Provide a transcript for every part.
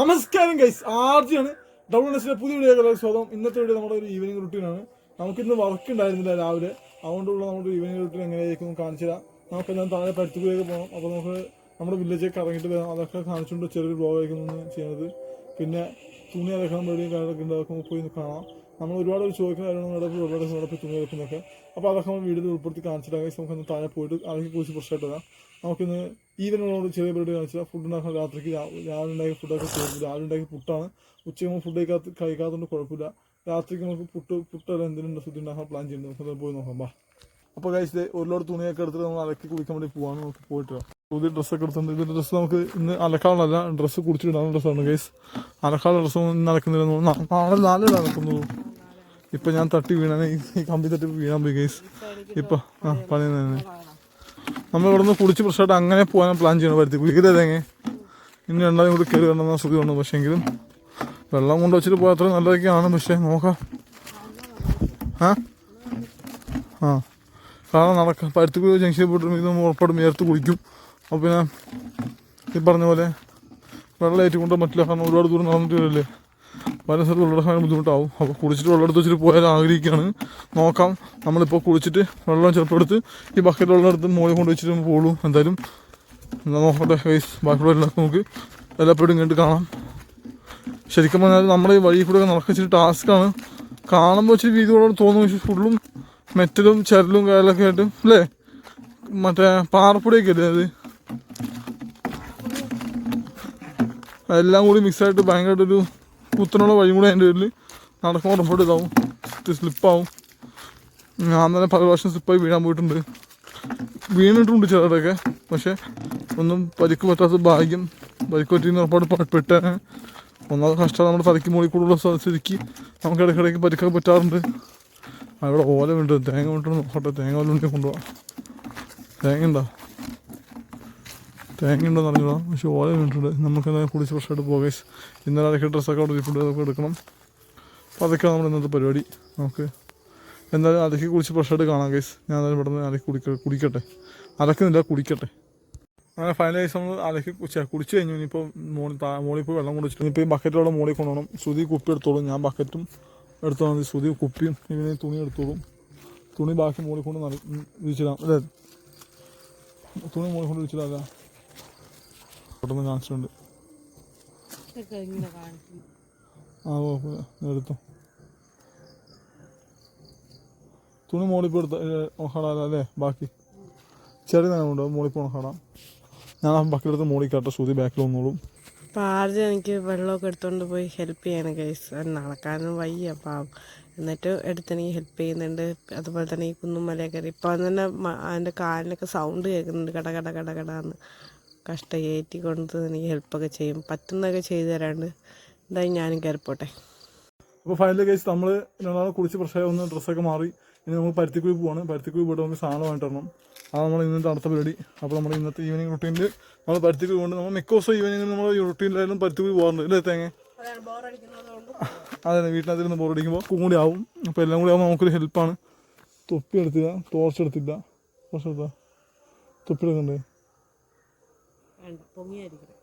നമസ്കാരം guys ആർജിയാണ് double നെസ്റ്റിലെ പുതിയ video സ്വാഗതം. ഇന്നത്തെ വീഡിയോ നമ്മുടെ ഒരു ഈവനിങ് റുട്ടീനാണ് നമുക്കിന്ന് വർക്ക് ഉണ്ടായിരുന്നില്ല രാവിലെ. അതുകൊണ്ടുള്ള നമ്മുടെ ഈവനിങ് റുട്ടീൻ എങ്ങനെയായിരിക്കും കാണിച്ചു തരാം. നമുക്കെല്ലാം താഴെ പരുത്തുകൂടിയൊക്കെ പോകണം അപ്പോൾ നമുക്ക് നമ്മുടെ വില്ലേജൊക്കെ ഇറങ്ങിയിട്ട് വരാം. അതൊക്കെ കാണിച്ചുകൊണ്ട് ചെറിയൊരു ബ്ലോഗ് ആയിരിക്കും ചെയ്യുന്നത്. പിന്നെ തുണി അലക്കണം വേണ്ടി കാര്യങ്ങളൊക്കെ ഉണ്ടാക്കും. പോയി കാണാം. നമ്മൾ ഒരുപാട് ഒരു ചോദിക്കുന്ന കാര്യങ്ങൾ ഇടയ്ക്ക് ഒരുപാട് ഇവിടെ തുണി അലക്കുന്നൊക്കെ അപ്പോൾ അതൊക്കെ നമ്മൾ വീഡിയോയിൽ ഉൾപ്പെടുത്തി കാണിച്ചിട്ടാണ് നമുക്ക് താഴെ പോയിട്ട് അതൊക്കെ കുറിച്ച് പ്രശ്നമായിട്ട് വരാം. നമുക്കിന്ന് ഈവനോട് ചെറിയ പരിപാടി കാണിച്ചാൽ ഫുഡ് ഉണ്ടാക്കാൻ രാത്രിക്ക് രാവിലെ ഉണ്ടാക്കിയ ഫുഡൊക്കെ ചെയ്യുന്നു രാവിലെ ഉണ്ടാക്കിയ പുട്ടാണ് ഉച്ചയ്ക്ക് നമ്മൾ ഫുഡ് കഴിക്കാത്ത കഴിക്കാത്തതുകൊണ്ട് കുഴപ്പമില്ല. രാത്രിക്ക് നമുക്ക് പുട്ട് പുട്ടല്ല എന്തെങ്കിലും ഫുഡ് ഉണ്ടാക്കാൻ പ്ലാൻ ചെയ്യുന്നുണ്ട്. നമുക്ക് പോയി നോക്കാം ബാ അപ്പോൾ കഴിച്ച് ഒരു തുണിയൊക്കെ എടുത്തിട്ട് നമ്മൾ അലക്കി കുളിക്കാൻ വേണ്ടി പോവാണ്. നമുക്ക് പോയിട്ട് പുതിയ ഡ്രസ്സൊക്കെ എടുത്തിട്ടുണ്ട്. ഇതിന്റെ ഡ്രസ്സ് നമുക്ക് ഇന്ന് അലക്കാളല്ല ഡ്രസ്സ് കുടിച്ചിട്ടാണ് ഡ്രസ്സാണ് ഗൈസ് അലക്കാനുള്ള ഡ്രസ്സ് ഇന്ന് അലക്കുന്നില്ല നാളെ നാളെ അലക്കുന്നുള്ളൂ. ഇപ്പൊ ഞാൻ തട്ടി വീണാണ്. ഈ കമ്പി തട്ടി വീണാൻ പോയി ഗൈസ് ഇപ്പൊ ആ പണി നമ്മൾ ഇവിടെ നിന്ന് കുടിച്ച് പ്രശ്നമായിട്ട് അങ്ങനെ പോകാൻ പ്ലാൻ ചെയ്യണം. വരുത്തി കുളിക്കരുതെങ്ങെ ഇനി രണ്ടാമതും കൂടി കയറി വരണമെന്ന ശ്രുതി ഉണ്ട് പക്ഷേ എങ്കിലും വെള്ളം കൊണ്ട് വെച്ചിട്ട് പോയാൽ അത്ര നല്ലതൊക്കെയാണ്. പക്ഷേ നോക്കാം. ആ? ആ. കാരണം നടക്കാം പരുത്തിക്കുഴി ജംഗ്ഷനിൽ പോയിട്ട് ഇത് ഉറപ്പാടും നേരത്ത് കുളിക്കും. അപ്പോൾ പിന്നെ ഈ പറഞ്ഞ പോലെ വെള്ളം ഏറ്റുകൊണ്ട് പറ്റില്ല കാരണം ഒരുപാട് ദൂരം നടന്നിട്ട് വരില്ലേ പല സ്ഥലത്ത് വെള്ളം ബുദ്ധിമുട്ടാവും. അപ്പോൾ കുളിച്ചിട്ട് വെള്ളം എടുത്ത് വെച്ചിട്ട് പോയാൽ ആഗ്രഹിക്കുകയാണ്. നോക്കാം. നമ്മളിപ്പോൾ കുളിച്ചിട്ട് വെള്ളം ചിലപ്പോൾ എടുത്ത് ഈ ബക്കറ്റ് വെള്ളം എടുത്ത് മുകളിൽ കൊണ്ട് വെച്ചിട്ട് പോളൂ എന്തായാലും എന്നാൽ നോക്കട്ടെ ഗൈസ് ബാക്കിയുള്ള എല്ലാം നമുക്ക് എല്ലാപ്പോഴും ഇങ്ങോട്ട് കാണാം. ശരിക്കും പറഞ്ഞാൽ നമ്മുടെ ഈ വഴി കൂടെ നടക്കിച്ചിട്ട് ടാസ്ക്കാണ് കാണുമ്പോൾ ഇച്ചിരി വീതിയോടെ തോന്നും. പക്ഷേ ഫുള്ളും മെറ്റലും ചരലും കാര്യങ്ങളൊക്കെ ആയിട്ട് അല്ലേ? മറ്റേ പാറപ്പൊടിയൊക്കെ അല്ലേ അത്? എല്ലാം കൂടി മിക്സ് ആയിട്ട് ഭയങ്കരമായിട്ടൊരു കുത്തനുള്ള വഴിയും കൂടെ അതിന്റെ പേരിൽ നടക്കുമ്പോൾ ഉറപ്പോട്ട് ഇതാവും. സ്ലിപ്പാവും. ഞാൻ തന്നെ പല പ്രാവശ്യം സ്ലിപ്പായി വീഴാൻ പോയിട്ടുണ്ട്. വീണിട്ടുണ്ട് ചിലടൊക്കെ പക്ഷെ ഒന്നും പരിക്ക് പറ്റാത്ത ഭാഗ്യം. പരിക്ക് പറ്റിയെന്ന് ഉറപ്പാട് പെട്ട ഒന്നാമത് കഷ്ടം നമ്മുടെ തലയ്ക്ക് മുകളിൽ കൂടുള്ള സ്ഥിതിക്ക് നമുക്ക് ഇടയ്ക്കിടയ്ക്ക് പരിക്കൊക്കെ പറ്റാറുണ്ട്. അവിടെ ഓല ഉണ്ട്. തേങ്ങ വിട്ടു നോക്കട്ടെ. തേങ്ങ വല്ല ഉണ്ടെങ്കിൽ കൊണ്ടുപോകാം തേങ്ങ ഉണ്ടോ? തേങ്ങ ഉണ്ടെന്ന് അറിഞ്ഞോ പക്ഷെ ഓല വീണിട്ടുണ്ട്. നമുക്ക് എന്തായാലും കുളിച്ച് ഫ്രഷായിട്ട് പോകേസ് ഇന്നലെ അതൊക്കെ ഡ്രസ്സൊക്കെ അവിടെ ഇരിപ്പുണ്ട് അതൊക്കെ എടുക്കണം. അപ്പോൾ അതൊക്കെയാണ് നമ്മുടെ ഇന്നത്തെ പരിപാടി. നമുക്ക് എന്തായാലും അതൊക്കെ കുളിച്ച് ഫ്രഷായിട്ട് കാണാം കേസ് ഞാൻ എന്തായാലും ഇവിടെ നിന്ന് അലക്കി കുടിക്ക കുടിക്കട്ടെ. അലക്കുന്നില്ല കുടിക്കട്ടെ. അങ്ങനെ ഫൈനലൈസ് നമ്മൾ അലക്കി കുടിച്ച് കഴിഞ്ഞു. ഇനിയിപ്പോൾ മോളി മോളിൽ പോയി വെള്ളം കുടിച്ചിട്ട് ഇനിയിപ്പോൾ ഈ ബക്കറ്റിലുള്ള മോളിൽ കൊണ്ടുപോകണം. ശ്രുതി കുപ്പി എടുത്തോളും. ഞാൻ ബക്കറ്റും എടുത്തോളാം ശ്രുതി കുപ്പിയും ഇവനെ തുണി എടുത്തോളും. തുണി ബാക്കി മോളിൽ കൊണ്ട് വിരിച്ചിടാം. അല്ലേ? തുണി മോളിൽ കൊണ്ട് വിരിച്ചിടാം പെട്ടെന്ന് കാണിച്ചിട്ടുണ്ട് ആ കുഴപ്പമില്ല എടുത്തോ തുണി മോളിപ്പോൾ എടുത്ത അല്ലേ ബാക്കി. ചെറിയ നേരമുണ്ടോ മോളിപ്പോൾ ഉണക്കാടാം ഞാൻ ബാക്കി എടുത്ത് മോളിൽ കേട്ടോ ശ്രുതി ബാക്കിൽ വന്നോളും. ആദ്യം എനിക്ക് വെള്ളമൊക്കെ എടുത്തുകൊണ്ട് പോയി ഹെൽപ്പ് ചെയ്യണം കേസ് നടക്കാനും വയ്യ പാവം. എന്നിട്ട് എടുത്തെനിക്ക് ഹെൽപ്പ് ചെയ്യുന്നുണ്ട്. അതുപോലെ തന്നെ ഈ കുന്നും മലയൊക്കെ കയറി ഇപ്പം തന്നെ മ- അതിന്റെ കാലിനൊക്കെ സൗണ്ട് കേൾക്കുന്നുണ്ട് കട കട കട കടാന്ന് കഷ്ട കയറ്റി കൊണ്ട് എനിക്ക് ഹെൽപ്പൊക്കെ ചെയ്യും. പറ്റുന്നൊക്കെ ചെയ്തു തരാണ്ട് എന്തായാലും ഞാനും കയറിപ്പോട്ടെ. അപ്പോൾ ഫൈനൽ കേസ് നമ്മൾ രണ്ടാമത് കുളിച്ച് ഫ്രഷായി ഒന്ന് ഡ്രസ്സൊക്കെ മാറി ഇനി നമ്മൾ പരുത്തിക്കുഴി പോവാണ്. പരുത്തിക്കുഴി പോയിട്ട് നമുക്ക് സാധനം വാങ്ങിട്ട് വരണം. അതാണ് നമ്മൾ ഇന്നത്തെ അടുത്ത പരിപാടി. അപ്പോൾ നമ്മൾ ഇന്നത്തെ ഈവനിങ് റുട്ടീനിൽ നമ്മൾ പരുത്തിക്കുഴി പോകുന്നുണ്ട് നമ്മൾ മിക്ക ദിവസം ഈവനിങ്ങിൽ നമ്മൾ റുട്ടീനിലായാലും പരുത്തിക്കുഴി പോകാറുണ്ട് ഇല്ലേ തേങ്ങ? അതെ വീട്ടിനകത്തിരുന്ന് ബോറടിക്കുമ്പോൾ കൂടി ആവും. അപ്പോൾ എല്ലാം കൂടി ആവുമ്പോൾ നമുക്കൊരു ഹെൽപ്പാണ് തൊപ്പി എടുത്തില്ല ടോർച്ച് എടുത്തില്ല. ടോർച്ച് എടുത്താ? തൊപ്പി എടുക്കണ്ടേ?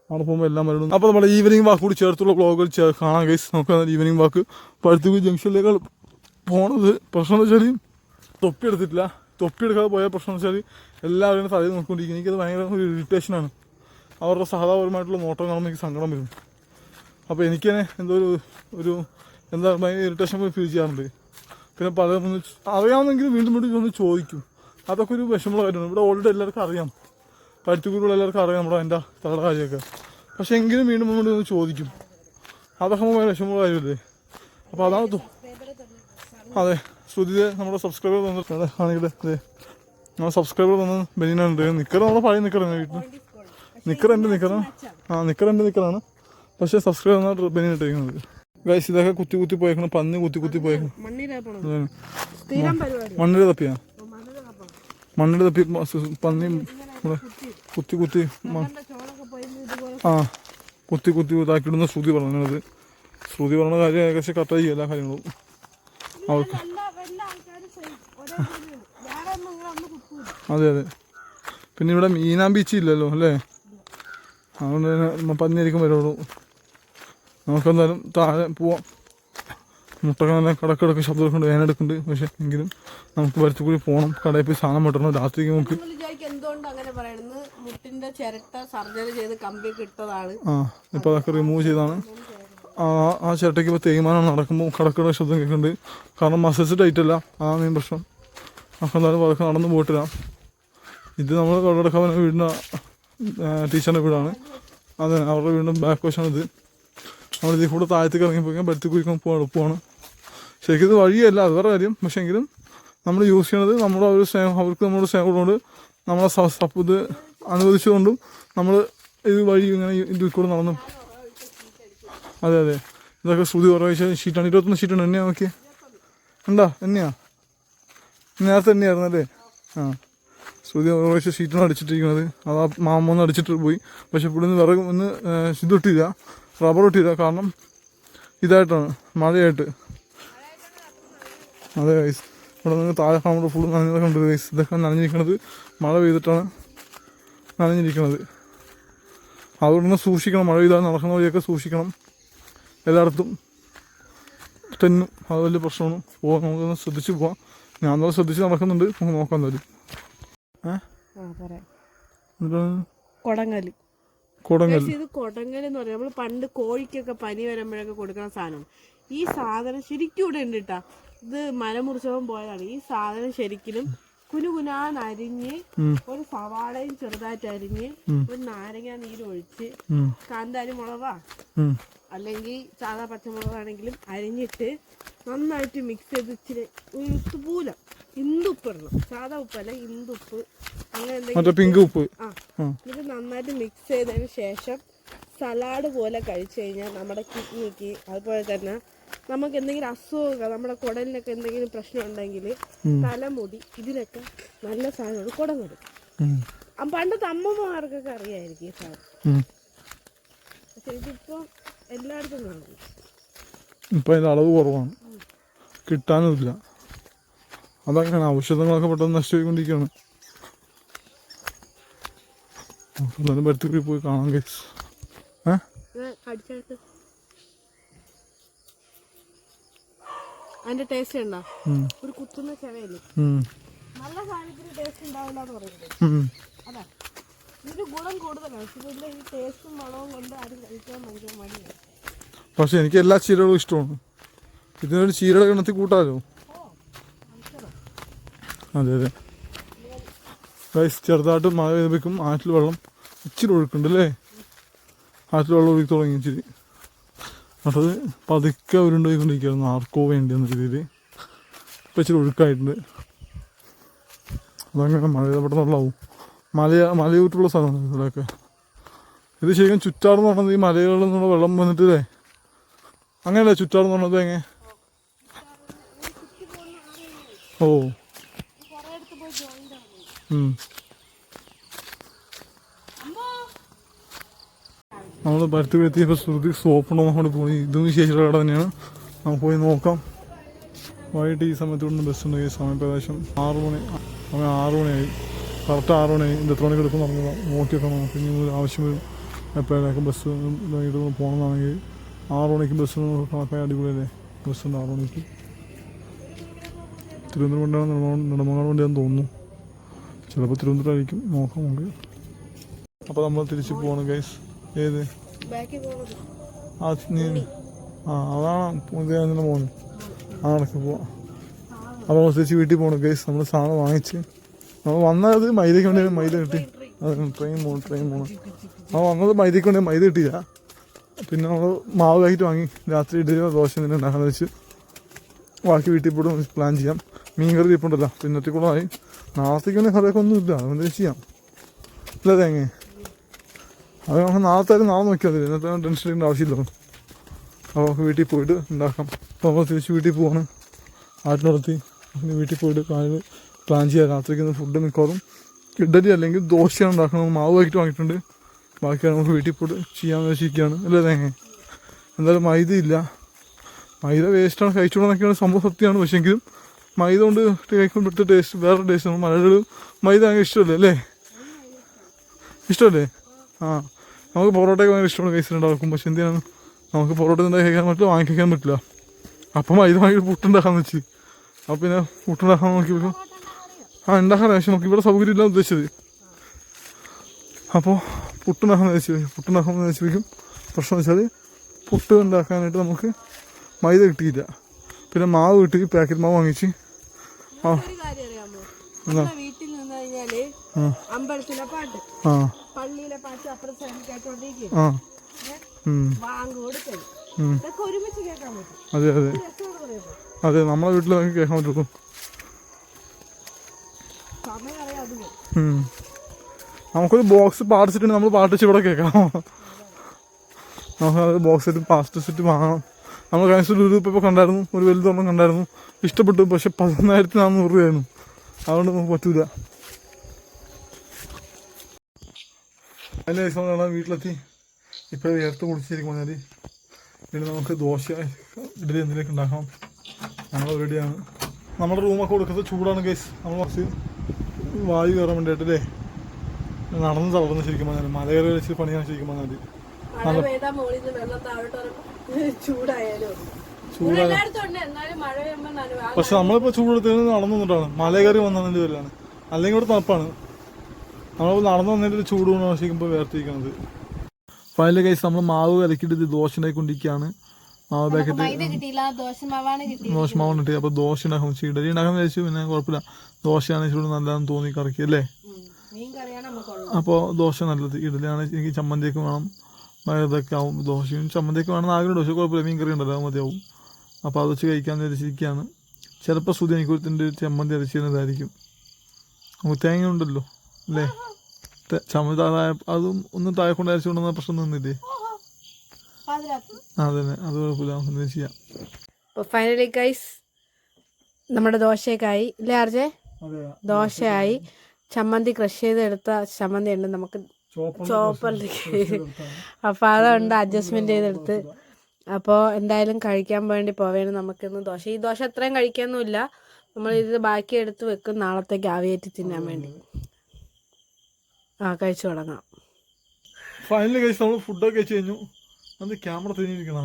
അവിടെ പോകുമ്പോൾ എല്ലാം വരണം അപ്പോൾ നമ്മുടെ ഈവനിങ് വാക്ക് കൂടി ചേർത്തുള്ള ബ്ലോഗ് കാണാൻ കേസ് നമുക്ക് ഈവനിങ് വാക്ക് പഴുത്തുകുഴി ജംഗ്ഷനിലേക്ക് പോണത്. പ്രശ്നം എന്ന് വെച്ചാൽ തൊപ്പി എടുത്തിട്ടില്ല. തൊപ്പി എടുക്കാതെ പോയ പ്രശ്നം എന്ന് വെച്ചാൽ എല്ലാവരും തലയിൽ നോക്കിക്കൊണ്ടിരിക്കും. എനിക്കത് ഭയങ്കര ഒരു ഇറിറ്റേഷനാണ് അവരുടെ സഹതാപരമായിട്ടുള്ള നോട്ടം കാണുമ്പോൾ എനിക്ക് സങ്കടം വരും. അപ്പോൾ എനിക്ക് തന്നെ എന്തോ ഒരു ഒരു എന്താ ഭയങ്കര ഇറിറ്റേഷൻ പോയി ഫീൽ ചെയ്യാറുണ്ട്. പിന്നെ പല അറിയാമെന്നെങ്കിൽ വീണ്ടും വീണ്ടും ഒന്ന് ചോദിക്കും. അതൊക്കെ ഒരു വിഷമമുള്ള കാര്യമാണ്. ഇവിടെ ഓൾറെഡി എല്ലാവർക്കും അറിയാം. പരുത്തിക്കുള്ള എല്ലാവർക്കും അറിയാം നമ്മുടെ എന്റെ തകട കാര്യമൊക്കെ. പക്ഷെ എങ്കിലും വീണ്ടും വീണ്ടും ഒന്ന് ചോദിക്കും. അതൊക്കെ ഭയങ്കര വിഷമമുള്ള കാര്യമല്ലേ? അപ്പോൾ അതാണ് അതെ ശ്രുതിയെ നമ്മുടെ സബ്സ്ക്രൈബർ തന്നിട്ടുണ്ട് ആണെങ്കിൽ അതെ നമ്മുടെ സബ്സ്ക്രൈബർ തന്ന ബെനീനുണ്ട്. നിക്കർ നമ്മുടെ പഴയ നിക്കറാണ് വീട്ടിൽ നിക്കർ എന്റെ നിക്കറാണ് ആ നിക്കർ എന്റെ നിക്കറാണ്. പക്ഷേ സബ്സ്ക്രൈബർ തന്ന ഇട്ടേക്കുന്നത് ഗൈസ് ഇതൊക്കെ കുത്തി കുത്തി പോയേക്കണം. പന്നി കുത്തി കുത്തി പോയേക്കണം. മണ്ണിര തപ്പിയാണ് മണ്ണിര മണ്ണിൽ തപ്പിയാ മണ്ണിൽ തപ്പി പന്നി കുത്തി കുത്തി ആ കുത്തി കുത്തി ഇതാക്കിയിടുന്ന ശ്രുതി പറഞ്ഞത് ശ്രുതി പറഞ്ഞ കാര്യം ഏകദേശം കറക്റ്റായി എല്ലാ കാര്യങ്ങളും. അവർക്ക് അതെ അതെ. പിന്നെ ഇവിടെ മീനാം ബീച്ച് ഇല്ലല്ലോ അല്ലേ? അതുകൊണ്ട് തന്നെ പന്നിയായിരിക്കും വരുള്ളൂ. നമുക്കെന്തായാലും താഴെ പോവാം. മുട്ടൊക്കെ നല്ല കടക്കിടക്ക് ശബ്ദമൊക്കെ ഉണ്ട് വേനെടുക്കുന്നുണ്ട്. പക്ഷെ എങ്കിലും നമുക്ക് വരച്ചു കൂടി പോകണം കടയിൽ പോയി സാധനം പെട്ടണം രാത്രിക്ക് നമുക്ക് വിചാരിക്കും എന്തുകൊണ്ട് അങ്ങനെ പറയുന്നത് മുട്ടിന്റെ ചിരട്ട സർജറി ചെയ്ത് കമ്പിയൊക്കെ ഇട്ടതാണ് ആ ഇപ്പോൾ അതൊക്കെ റിമൂവ് ചെയ്താണ്. ആ ആ ചിരട്ടയ്ക്ക് ഇപ്പോൾ തേയ്മാനം നടക്കുമ്പോൾ കടക്കട ശബ്ദം കേൾക്കുന്നുണ്ട് കാരണം മസിൽസ് ടൈറ്റ് അല്ല. ആ മെയിൻ പ്രശ്നം. അപ്പൊ എന്തായാലും അതൊക്കെ നടന്നു പോയിട്ടില്ല. ഇത് നമ്മൾ കടക്കാൻ വീടിന്റെ ടീച്ചറിന്റെ വീടാണ്. അതെ അവരുടെ വീണ്ടും ബാക്ക് വശമാണ് ഇത്. നമ്മൾ ഇതിൽ കൂടെ താഴത്തേക്ക് ഇറങ്ങിപ്പോയി ബടുത്ത് കുഴിക്കാൻ പോകാൻ എളുപ്പമാണ് ശരിക്കും ഇത് വഴിയല്ല അത് വേറെ കാര്യം. പക്ഷേ എങ്കിലും നമ്മൾ യൂസ് ചെയ്യണത് നമ്മുടെ ഒരു സ്നേഹം അവർക്ക് നമ്മുടെ സ്നേഹം ഉള്ളതുകൊണ്ട് നമ്മളെ സപ്പ് ഇത് അനുവദിച്ചുകൊണ്ടും നമ്മൾ ഇത് വഴി ഇങ്ങനെ ഇതിൽ കൂടെ നടന്നു. അതെ അതെ. ഇതൊക്കെ ശ്രുതി കുറവ് ഷീറ്റാണ് ഇരുപത്തൊന്ന് ഷീറ്റാണ് എന്നെയാ നോക്കിയേ? ഉണ്ടോ എന്നെയാ? നേരത്തെ തന്നെയായിരുന്നു അല്ലേ? ആ. ശ്രുതി കുറവ് ഷീറ്റാണ് അടിച്ചിട്ടിരിക്കുന്നത്. അത് ആ മാമൊന്ന് അടിച്ചിട്ട് പോയി. പക്ഷെ ഇവിടെ നിന്ന് വിറക് ഒന്ന് ഇത് ഇട്ടില്ല റബ്ബർ ഇട്ടില്ല കാരണം ഇതായിട്ടാണ്. മഴയായിട്ട്. അതെ ഗൈസ് ഇവിടെ നിന്ന് താഴെ ഫാമിൽ ഫുള്ള് നനഞ്ഞതൊക്കെ ഉണ്ട് ഗൈസ് ഇതൊക്കെ നനഞ്ഞിരിക്കുന്നത് മഴ പെയ്തിട്ടാണ് നനഞ്ഞിരിക്കുന്നത്. അതുകൊണ്ട് തന്നെ സൂക്ഷിക്കണം. മഴ പെയ്താൽ നടക്കുന്ന വഴിയൊക്കെ സൂക്ഷിക്കണം. എല്ലായിടത്തും തെന്നും അത് വലിയ പ്രശ്നമാണ്. പോകാൻ നമുക്കൊന്ന് ശ്രദ്ധിച്ച് പോവാം. ഞാൻ നല്ല ശ്രദ്ധിച്ച് നടക്കുന്നുണ്ട്. നമുക്ക് പറയാം എന്നിട്ടാണ്? കൊടങ്ങൽ കുടങ്ങൽ ഇത് കൊടങ്ങൽ എന്ന് നമ്മൾ പണ്ട് കോഴിക്കൊക്കെ പനി വരുമ്പോഴൊക്കെ കൊടുക്കുന്ന സാധനം ഈ സാധനം ശരിക്കും ഇവിടെ ഉണ്ട് കേട്ടാ ഇത് മലമുറിച്ചവൻ പോയതാണ്. ഈ സാധനം ശരിക്കും കുനുകുനാന്ന് നരിഞ്ഞ് ഒരു സവാളയും ചെറുതായിട്ട് അരിഞ്ഞ് ഒരു നാരങ്ങ നീരൊഴിച്ച് കാന്താരി മുളകാ. അല്ലെങ്കിൽ സാധാ പച്ചമുളകാണെങ്കിലും അരിഞ്ഞിട്ട് നന്നായിട്ട് മിക്സ് ചെയ്ത് ഇച്ചിരി ഒരു ഉപ്പൂല ഇന്ദുപ്പ് ഇടണം സാധാ ഉപ്പല്ല ഇന്ദുപ്പ്. അങ്ങനെ എന്തെങ്കിലും പിങ്ക് ഉപ്പ്. ആ. ഇത് നന്നായിട്ട് മിക്സ് ചെയ്തതിന് ശേഷം സലാഡ് പോലെ കഴിച്ചു കഴിഞ്ഞാൽ നമ്മുടെ കിഡ്നിക്ക് അതുപോലെ തന്നെ നമുക്ക് എന്തെങ്കിലും അസുഖമൊക്കെ നമ്മുടെ കുടലിനൊക്കെ എന്തെങ്കിലും പ്രശ്നം ഉണ്ടെങ്കിൽ തലമുടി ഇതിനൊക്കെ നല്ല സാധനമാണ് ആ പണ്ടത്തെ അമ്മമാർക്കൊക്കെ അറിയായിരിക്കും ഈ സാധനം. പക്ഷെ ഇതിപ്പോ എല്ലായിടത്തും കാണുന്നു ഇപ്പം അളവ് കുറവാണ്. കിട്ടാനുമില്ല. അതങ്ങനെ ഔഷധങ്ങളൊക്കെ പെട്ടെന്ന് നശിച്ചുകൊണ്ടിരിക്കുകയാണ് എന്തായാലും പോയി കാണാം കേസ് ഏ ഇത് കടിച്ചായിട്ട് അതിന്റെ ടേസ്റ്റ് ഉണ്ടോ ഒരു കുത്തുന്ന ചെവയില്ലേ? നല്ല സാധനത്തിന് ടേസ്റ്റ് ഉണ്ടാവില്ല എന്ന് പറയുന്നത്. അതാ. ഇതിന് ഗുണം കൂടുതലാണ് ഇതിന്റെ ഈ ടേസ്റ്റും മണവും കൊണ്ട് ആരും കഴിക്കാൻ ഭയങ്കര മടിയാണ് പക്ഷെ എനിക്ക് എല്ലാ ചീരകളും ഇഷ്ടമാണ്. ഇതിനൊരു ചീരയുടെ ഗണത്തിൽ കൂട്ടാലോ? അതെ അതെ. റൈസ് ചെറുതായിട്ട് മഴ പെയ്തപ്പോഴേക്കും ആറ്റിൽ വെള്ളം ഇച്ചിരി ഒഴുക്കുണ്ട് അല്ലേ? ആറ്റിൽ വെള്ളം ഒഴുകി തുടങ്ങി ഇച്ചിരി. അത് പതുക്കെ ഉരുണ്ടുപോയിക്കൊണ്ടിരിക്കുകയായിരുന്നു ആർക്കോ വേണ്ടി എന്ന രീതിയിൽ. ഇപ്പം ഇച്ചിരി ഒഴുക്കായിട്ടുണ്ട്. അതങ്ങനെ മഴ പെട്ടെന്ന് വെള്ളമാവും. മല മലയൂറ്റുള്ള സ്ഥലമാണ് ഇവിടെയൊക്കെ. ഇത് ശരിക്കും ചുറ്റാടെന്ന് പറഞ്ഞത് ഈ മലകളിൽ നിന്നുള്ള വെള്ളം വന്നിട്ടില്ലേ? അങ്ങനെയല്ലേ ചുറ്റാടെന്ന് പറഞ്ഞത് എങ്ങനെ? ഓ. നമ്മൾ പരുത്തി എത്തിയപ്പോൾ ശ്രുതി സോപ്പുണ്ടോ അങ്ങോട്ട് പോയി. ഇതും ശേഷിയുള്ള കട തന്നെയാണ്. നമുക്ക് പോയി നോക്കാം. വൈകിട്ട് ഈ സമയത്ത് ഇവിടുന്ന് ബസ് ഉണ്ട്. ഈ സമയം പ്രദേശം ആറ് മണി. സമയം ആറ് മണിയായി. കറക്റ്റ് ആറ് മണിയായി ഇത് എത്ര മണിക്ക് എടുക്കും നമുക്ക് നോക്കിയൊക്കെ നമുക്ക് ഇനി ഒരു ആവശ്യം വരും. എപ്പോഴേക്കും ബസ് വൈകിട്ട് പോകണമെന്നാണെങ്കിൽ ആറ് മണിക്ക് ബസ് കണക്കായി അടിപൊളിയല്ലേ? ബസ് ഉണ്ട് ആറ് മണിക്ക്. തിരുവനന്തപുരം വണ്ടിയാണ് നെടുമങ്ങാട് വണ്ടിയാണെന്ന് തോന്നുന്നു. ചിലപ്പോൾ തിരുവനന്തപുരം ആയിരിക്കും നോക്കാം നമുക്ക്. അപ്പോൾ നമ്മൾ തിരിച്ച് പോകണം ഗൈസ് ഏത്? ആ ആ അതാണ് പോകുന്നത് ആ നടക്ക് പോവാം. അപ്പോൾ തിരിച്ച് വീട്ടിൽ പോകണം ഗൈസ് നമ്മൾ സാധനം വാങ്ങിച്ച്. നമ്മൾ വന്നത് മൈദയ്ക്ക് വേണ്ടി മൈദ കിട്ടി. ട്രെയിൻ പോകണം ട്രെയിൻ പോകണം നമ്മൾ വന്നത് മൈദയ്ക്ക് വേണ്ടി മൈദ കിട്ടിയില്ല. പിന്നെ നമ്മൾ മാവ് പാക്കറ്റ് വാങ്ങി. രാത്രി ഇഡലിയോ ദോശ തന്നെ ഉണ്ടാക്കാൻ വെച്ച് ബാക്കി വീട്ടിൽ പോയിട്ട് പ്ലാൻ ചെയ്യാം. മീൻ കറി കൂടെ ആയി നാളത്തേക്ക് വേണ്ടി കറിയൊക്കെ ഒന്നുമില്ല അതുകൊണ്ട് ചെയ്യാം? ഇല്ല തേങ്ങ. അത് നമുക്ക് നാളത്തേക്ക് നാളെ നോക്കിയാൽ മതി. ഇന്നത്തെ ടെൻഷൻ എടുക്കേണ്ട ആവശ്യമില്ല. അപ്പോൾ നമുക്ക് വീട്ടിൽ പോയിട്ട് ഉണ്ടാക്കാം. അപ്പോൾ നമ്മൾ തിരിച്ച് വീട്ടിൽ പോവാണ്. ആട്ടിനടത്തി പിന്നെ വീട്ടിൽ പോയിട്ട് കാലിൽ പ്ലാൻ ചെയ്യാം. രാത്രിക്ക് ഒന്ന് ഫുഡ് മിക്കവാറും ഇഡലി അല്ലെങ്കിൽ ദോശയാണ് ഉണ്ടാക്കണം മാവ് പാക്കറ്റ് വാങ്ങിയിട്ടുണ്ട്. ബാക്കിയാണ് നമുക്ക് വീട്ടിൽ പോയിട്ട് ചെയ്യാമെന്ന് വെച്ചിരിക്കുകയാണ് അല്ലേ തേങ്ങ എന്തായാലും മൈദ ഇല്ല. മൈദ വേസ്റ്റാണ് കഴിച്ചുകൊണ്ടെന്നൊക്കെയാണ് സംഭവം സത്യമാണ്. പക്ഷേ എങ്കിലും മൈദ കൊണ്ട് കഴിക്കുമ്പോഴത്തെ ടേസ്റ്റ് വേറെ ടേസ്റ്റ് ആണ്. മലയാളികൾ മൈദ അങ്ങനെ ഇഷ്ടമല്ലേ? അല്ലേ? ഇഷ്ടമല്ലേ? ആ. നമുക്ക് പൊറോട്ടയൊക്കെ ഭയങ്കര ഇഷ്ടമാണ് ഉണ്ടാക്കും. പക്ഷെ എന്തിനാണ് നമുക്ക് പൊറോട്ട ഉണ്ടാക്കി കഴിക്കാൻ പറ്റില്ല വാങ്ങിക്കാൻ പറ്റില്ല. അപ്പം മൈദ വാങ്ങി പുട്ടുണ്ടാക്കാന്ന് വെച്ച്. അപ്പം പിന്നെ പുട്ടുണ്ടാക്കാൻ വെക്കും ആ ഉണ്ടാക്കാൻ പക്ഷെ നമുക്ക് ഇവിടെ സൗകര്യം ഇല്ല ഉദ്ദേശിച്ചത്. അപ്പോൾ പുട്ടുണ്ടാക്കാൻ വെച്ച് പുട്ടുണ്ടാക്കാൻ വെച്ചിരിക്കും പ്രശ്നം വെച്ചാൽ പുട്ട് ഉണ്ടാക്കാനായിട്ട് നമുക്ക് മൈദ കിട്ടിയില്ല. പിന്നെ മാവ് കിട്ടി പാക്കറ്റ് മാവ് വാങ്ങിച്ച്. ആ. വീട്ടിൽ നിന്ന് അമ്പലത്തിലെ പാട്ട്. ആ. പള്ളിയിലെ പാട്ട് അപ്പുറം സൈഡിൽ കേട്ടോണ്ടിരിക്കും. ആ. വാങ്ങ് കൊടുക്കും. ഉം. ഇതൊക്കെ ഒരുമിച്ച് കേൾക്കാൻ പറ്റും. അതെ അതെ. നമ്മളെ വീട്ടിൽ നമുക്ക് കേൾക്കാൻ പറ്റുള്ളൂ. നമുക്കൊരു ബോക്സ് സെറ്റ് നമ്മൾ പാട്ട് വെച്ച് ഇവിടെ കേൾക്കാം. നമുക്ക് ബോക്സ് സെറ്റ് പാസ്റ്റ് സെറ്റ് വാങ്ങണം. നമ്മൾ കഴിഞ്ഞ ഒരു ഒരു ഇപ്പോൾ കണ്ടായിരുന്നു ഒരു വലുതൊന്നും കണ്ടായിരുന്നു. ഇഷ്ടപ്പെട്ടു പക്ഷെ പതിനായിരത്തി നാനൂറ് രൂപയായിരുന്നു. അതുകൊണ്ട് നമുക്ക് പറ്റൂല. അതിന്റെ ദിവസം കാണാൻ വീട്ടിലെത്തി. ഇപ്പോൾ വേർത്ത് കുടിച്ചിരിക്കും പറഞ്ഞാൽ ഇനി നമുക്ക് ദോശ ഇഡലി എന്തെങ്കിലുമൊക്കെ ഉണ്ടാക്കാം ഞങ്ങൾ റെഡിയാണ് നമ്മുടെ റൂമൊക്കെ കൊടുക്കുന്നത് ചൂടാണ് കേസ് നമ്മൾ കുറച്ച് വായു കയറാൻ വേണ്ടിയിട്ടല്ലേ നടന്ന് തളർന്ന് ശരിക്കും പറഞ്ഞാൽ മല കയറി വെച്ച് പണിയാണ് ശരിക്കും പറഞ്ഞാൽ മഴ പെയ്താൽ മുകളിൽ നിന്ന് വെള്ളം താഴോട്ട് ഇറങ്ങും ചൂടായാലും. ചൂടാ എല്ലായിടത്തും ഉണ്ട്. എന്നാലും മഴ പെയ്യുമ്പോൾ നനവ് പക്ഷെ നമ്മളിപ്പോൾ ചൂടെടുത്ത് നടന്നു വന്നിട്ടാണ്. മല കയറി വന്നതിന്റെ പേരിലാണ്. അല്ലെങ്കിൽ ഇവിടെ തണുപ്പാണ്. നമ്മളിപ്പോൾ നടന്നു വന്നിട്ട് ചൂട് ശരിക്കുമ്പോൾ വേർത്തിരിക്കണത് ഫൈനൽ കേസ് നമ്മൾ മാവ് കലക്കിട്ട് ദോശ ഉണ്ടാക്കിക്കൊണ്ടിരിക്കുകയാണ് മാവ് പാക്കറ്റ് ദോശമാവാണ് കിട്ടി ദോശമാവ് കിട്ടി അപ്പോൾ ദോശ ഉണ്ടാക്കും ഇഡലി ഉണ്ടാക്കാൻ കഴിച്ചു പിന്നെ കുഴപ്പമില്ല. ദോശയാണ് ഇച്ചിരി നല്ലതെന്ന് തോന്നി കറക്കി അല്ലേ? അപ്പോൾ ദോശ നല്ലത്. ഇഡലിയാണ് എനിക്ക് ചമ്മന്തിയൊക്കെ വേണം. ഇതൊക്കെ ആവും. ദോശയും ചമ്മന്തിയൊക്കെ വേണം ആഗ്രഹം ദോശ കുഴപ്പമില്ല മീൻ കറി ഉണ്ടല്ലോ മതിയാവും. അപ്പോൾ അത് വെച്ച് കഴിക്കാമെന്ന് വിചാരിച്ചിരിക്കുകയാണ് ചിലപ്പോൾ സുതി എനിക്ക് ഒരു ചമ്മന്തി അരച്ചിരുന്നതായിരിക്കും നമുക്ക് തേങ്ങ ഉണ്ടല്ലോ അല്ലേ ചമ്മന്തി ചമതായ അതും ഒന്ന് താഴെ കൊണ്ട് അരച്ചു കൊണ്ടുവന്ന പ്രശ്നം നിന്നില്ലേ? അതന്നെ. അത് കുഴപ്പമില്ല. നമുക്ക് ചെയ്യാം. അപ്പോൾ ഫൈനലി ഗൈസ് നമ്മുടെ ദോശയൊക്കെയായി. ഇല്ലേ ആർജെ ദോശയായി. ചമ്മന്തി ക്രഷ് ചെയ്തെടുത്ത ചമ്മന്തി ഉണ്ട് നമുക്ക്. ചോപ്പറിലേക്ക് അപ്പോൾ അതുകൊണ്ട് അഡ്ജസ്റ്റ്മെന്റ് ചെയ്തെടുത്ത്. അപ്പോൾ എന്തായാലും കഴിക്കാൻ വേണ്ടി പോവേണ് നമുക്കിന്ന് ദോശ. ഈ ദോശ അത്രയും കഴിക്കാനൊന്നുമില്ല. നമ്മൾ ഇത് ബാക്കി എടുത്ത് വെക്കും നാളത്തേക്ക് ആവിയേറ്റി തിന്നാൻ വേണ്ടി. ആ കഴിച്ചു തുടങ്ങാം. ഫൈനലി കഴിച്ച് നമ്മൾ ഫുഡൊക്കെ കഴിച്ചു കഴിഞ്ഞു. അത് ക്യാമറ തിരിഞ്ഞിരിക്കണ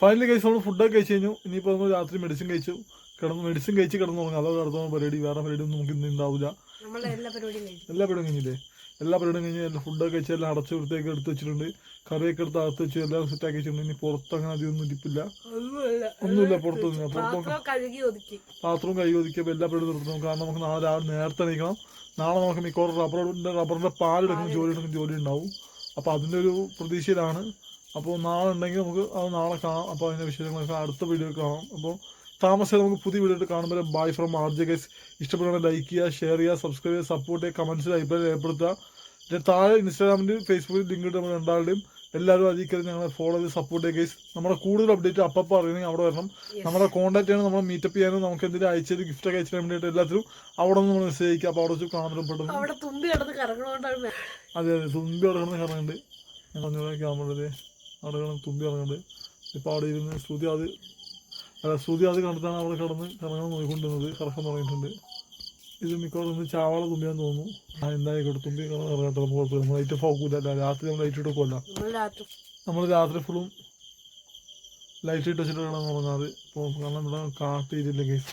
ഫൈനലി കഴിച്ച് നമ്മൾ ഫുഡൊക്കെ കഴിച്ചു കഴിഞ്ഞു. ഇനിയിപ്പോൾ നമ്മൾ രാത്രി മെഡിസിൻ കഴിച്ചു. കിടന്ന് മെഡിസിൻ കഴിച്ച് കിടന്നു തുടങ്ങും അതോ കിടന്നു പരിപാടി വേറെ പരിപാടി ഒന്നും നമുക്ക് ഇന്ന് ഉണ്ടാവില്ല എല്ലാ പരിപാടിയും എല്ലാ കഴിഞ്ഞില്ലേ? എല്ലാ പരിപാടിയും കഴിഞ്ഞ് എല്ലാ ഫുഡൊക്കെ കഴിച്ച് എല്ലാം അടച്ച് വൃത്തിയൊക്കെ എടുത്ത് വെച്ചിട്ടുണ്ട്. കറിയൊക്കെ എടുത്ത് അകത്ത് വെച്ച് എല്ലാം സെറ്റാക്കി വെച്ചിട്ടുണ്ട്. ഇനി പുറത്ത് അങ്ങനെ അധികം ഒന്നും ഇരിപ്പില്ല. ഒന്നുമില്ല. പുറത്തൊന്നും പുറത്തൊക്കെ കഴുകി ഒതുക്കി. പാത്രവും കൈ ഒതുക്കിയപ്പോൾ എല്ലാ പരിപാടിയും നിർത്തണം കാരണം നമുക്ക് നാളെ രാവിലെ നേരത്തെ എണീക്കണം. നാളെ നമുക്ക് മിക്കവാറും റബ്ബറിന്റെ റബ്ബറിന്റെ പാലെടുക്കുന്ന ജോലി എടുക്കുന്ന ജോലി ഉണ്ടാവും അപ്പോൾ അതിന്റെ ഒരു പ്രതീക്ഷയിലാണ്. അപ്പോൾ നാളെ ഉണ്ടെങ്കിൽ നമുക്ക് അത് നാളെ കാണാം. അപ്പോൾ അതിന്റെ വിശേഷങ്ങളൊക്കെ അടുത്ത വീഡിയോ കാണാം. അപ്പോൾ താമസം നമുക്ക് പുതിയ വീഡിയോ ആയിട്ട് കാണുമ്പോൾ bye from R J guys ഇഷ്ടപ്പെടുകയാണെങ്കിൽ ലൈക്ക് ചെയ്യുക ഷെയർ ചെയ്യുക സബ്സ്ക്രൈബ് ചെയ്യുക സപ്പോർട്ട് ചെയ്യുക കമൻസിൽ അഭിപ്രായം രേഖപ്പെടുത്തുക. താഴെ ഇൻസ്റ്റാഗ്രാമിൽ ഫേസ്ബുക്കിൽ ലിങ്ക് ഇട്ട് നമ്മൾ രണ്ടാളുടെയും എല്ലാവരും അതിൽ കയറി ഞങ്ങളെ ഫോളോ ചെയ്ത് സപ്പോർട്ട് ചെയ്യുക. നമ്മുടെ കൂടുതൽ അപ്ഡേറ്റ് അപ്പം അറിയണമെങ്കിൽ അവിടെ വരണം. നമ്മുടെ കോൺടാക്ട് ചെയ്യണം നമ്മൾ മീറ്റപ്പ് ചെയ്യാനും നമുക്ക് എന്തെങ്കിലും അയച്ചത് ഗിഫ്റ്റ് ഒക്കെ അയച്ചു വേണ്ടിയിട്ട് എല്ലാത്തിലും അവിടെ നിന്ന് നമ്മൾ മെസ്സേജ് അയക്കുക. അപ്പോൾ അവിടെ വെച്ച് കാണാൻ കറങ്ങണോണ്ടാണ് അതെ അതെ. തുമ്പി ഇറങ്ങുന്ന കറങ്ങുന്നുണ്ട്. ഞാൻ പറഞ്ഞു ക്യാമറ അവിടെ കിടന്ന് തുമ്പി ഇറങ്ങുന്നുണ്ട് ഇപ്പോൾ അവിടെ ഇരുന്ന് ശ്രുതി അത് അല്ല ശ്രുതി അത് കണ്ടിട്ടാണ് അവിടെ കിടന്ന് കറങ്ങാൻ നോക്കിക്കൊണ്ടിരുന്നത്. കറക്കം തുടങ്ങിയിട്ടുണ്ട് ഇത് മിക്കവാറും ചാവള ചാവാള തുമ്പിയാന്ന് തോന്നുന്നു. എന്തായിക്കോട്ടെ തുമ്പി കിടന്ന് ഇറങ്ങട്ടെ നമുക്ക് കുഴപ്പമില്ല. നമ്മൾ ലൈറ്റ് ഫോക്കൂല രാത്രി നമ്മൾ ലൈറ്റ് ഇട്ടൊക്കെയല്ല നമ്മൾ രാത്രി ഫുള്ളും ലൈറ്റ് ഇട്ട് വെച്ചിട്ട് കിടന്ന് ഉറങ്ങാറ് ഇപ്പോൾ കാരണം ഇവിടെ കാട്ടിയില്ല കേസ്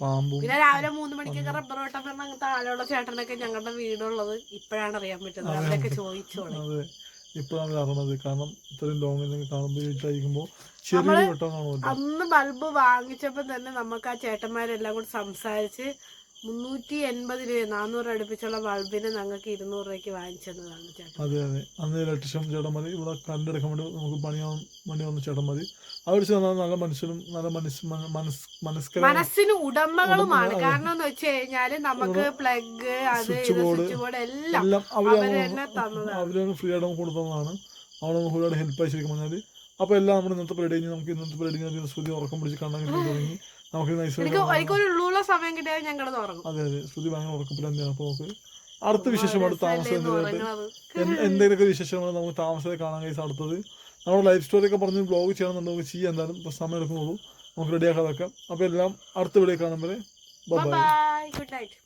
പാമ്പും പിന്നെ രാവിലെ മൂന്ന് മണിക്കൊക്കെ റബ്ബർ വെട്ടം പറഞ്ഞ അങ്ങനത്തെ ആളുള്ള ചേട്ടനൊക്കെ ഞങ്ങളുടെ വീടുള്ളത് ഇപ്പോഴാണ് അറിയാൻ പറ്റുന്നത്. അവരൊക്കെ ചോദിച്ചോളെ അതെ. ഇപ്പോഴാണ് അറിയണത് കാരണം ഇത്രയും ലോങ്ങിൽ നിന്ന് കാണുമ്പോൾ വീട്ടിലായിരിക്കുമ്പോൾ ചെറിയൊരു വെട്ടം കാണുമല്ലോ. അന്ന് ബൾബ് വാങ്ങിച്ചപ്പോൾ തന്നെ നമുക്ക് ആ ചേട്ടന്മാരെല്ലാം കൂടി സംസാരിച്ച് മുന്നൂറ്റി എൺപത് രൂപ നാനൂറ് അടുപ്പിച്ചുള്ള ബൾബിന് ഞങ്ങൾക്ക് ഇരുന്നൂറ് രൂപയ്ക്ക് വാങ്ങിച്ചതാണ് ചേട്ടൻ. അതെ അതെ. അന്ന് ഇലക്ട്രീഷ്യൻ ചേട്ടൻ മതി. ഇവിടെ കണ്ടെടുക്കാൻ വേണ്ടി നമുക്ക് പണിയാൻ വേണ്ടി വന്ന ചേട്ടൻ മതി. അവർ ചെന്നാൽ നല്ല മനുഷ്യനും നല്ല മനസ് മനസ് മനസ്കര മനസ്സിന് ഉടമകളുമാണ്. കാരണം എന്ന് വെച്ച് കഴിഞ്ഞാൽ നമുക്ക് പ്ലഗ് അത് സ്വിച്ച് ബോർഡ് എല്ലാം അവർ തന്നെ ഫ്രീ ആയിട്ട് കൊടുത്തതാണ്. അവിടെ നമുക്ക് ഒരുപാട് ഹെൽപ്പ് ആയി ശരിക്കും പറഞ്ഞാൽ അപ്പോൾ എല്ലാം നമ്മുടെ ഇന്നത്തെ പരിപാടി കഴിഞ്ഞ് നമുക്ക് ഇന്നത്തെ പരിപാടി കഴിഞ്ഞാൽ ശ്രുതി ഉറക്കം പിടിച്ച് കണ്ണാൻ തുടങ്ങി. നമുക്ക് സമയം കിട്ടിയാൽ ഞാൻ അതെ അതെ. ശ്രുതി ഭയങ്കര ഉറക്കപ്പില്ല തന്നെയാണ് അപ്പോൾ നമുക്ക് അടുത്ത വിശേഷമാണ് താമസം എന്തെങ്കിലുമൊക്കെ വിശേഷങ്ങൾ നമുക്ക് താമസത്തെ കാണാൻ കഴിയും അടുത്തത്. നമ്മുടെ ലൈഫ് സ്റ്റോറി ഒക്കെ പറഞ്ഞ് ബ്ലോഗ് ചെയ്യണമെന്നുണ്ടെങ്കിൽ ചെയ്യാൻ എന്തായാലും. ഇപ്പൊ സമയം എടുക്കുന്നുള്ളൂ. നമുക്ക് റെഡിയാക്കാതൊക്കെ അപ്പൊ അപ്പോൾ എല്ലാം അടുത്ത വീഡിയോ കാണുമ്പോൾ ബൈ ബൈ ഗുഡ് നൈറ്റ്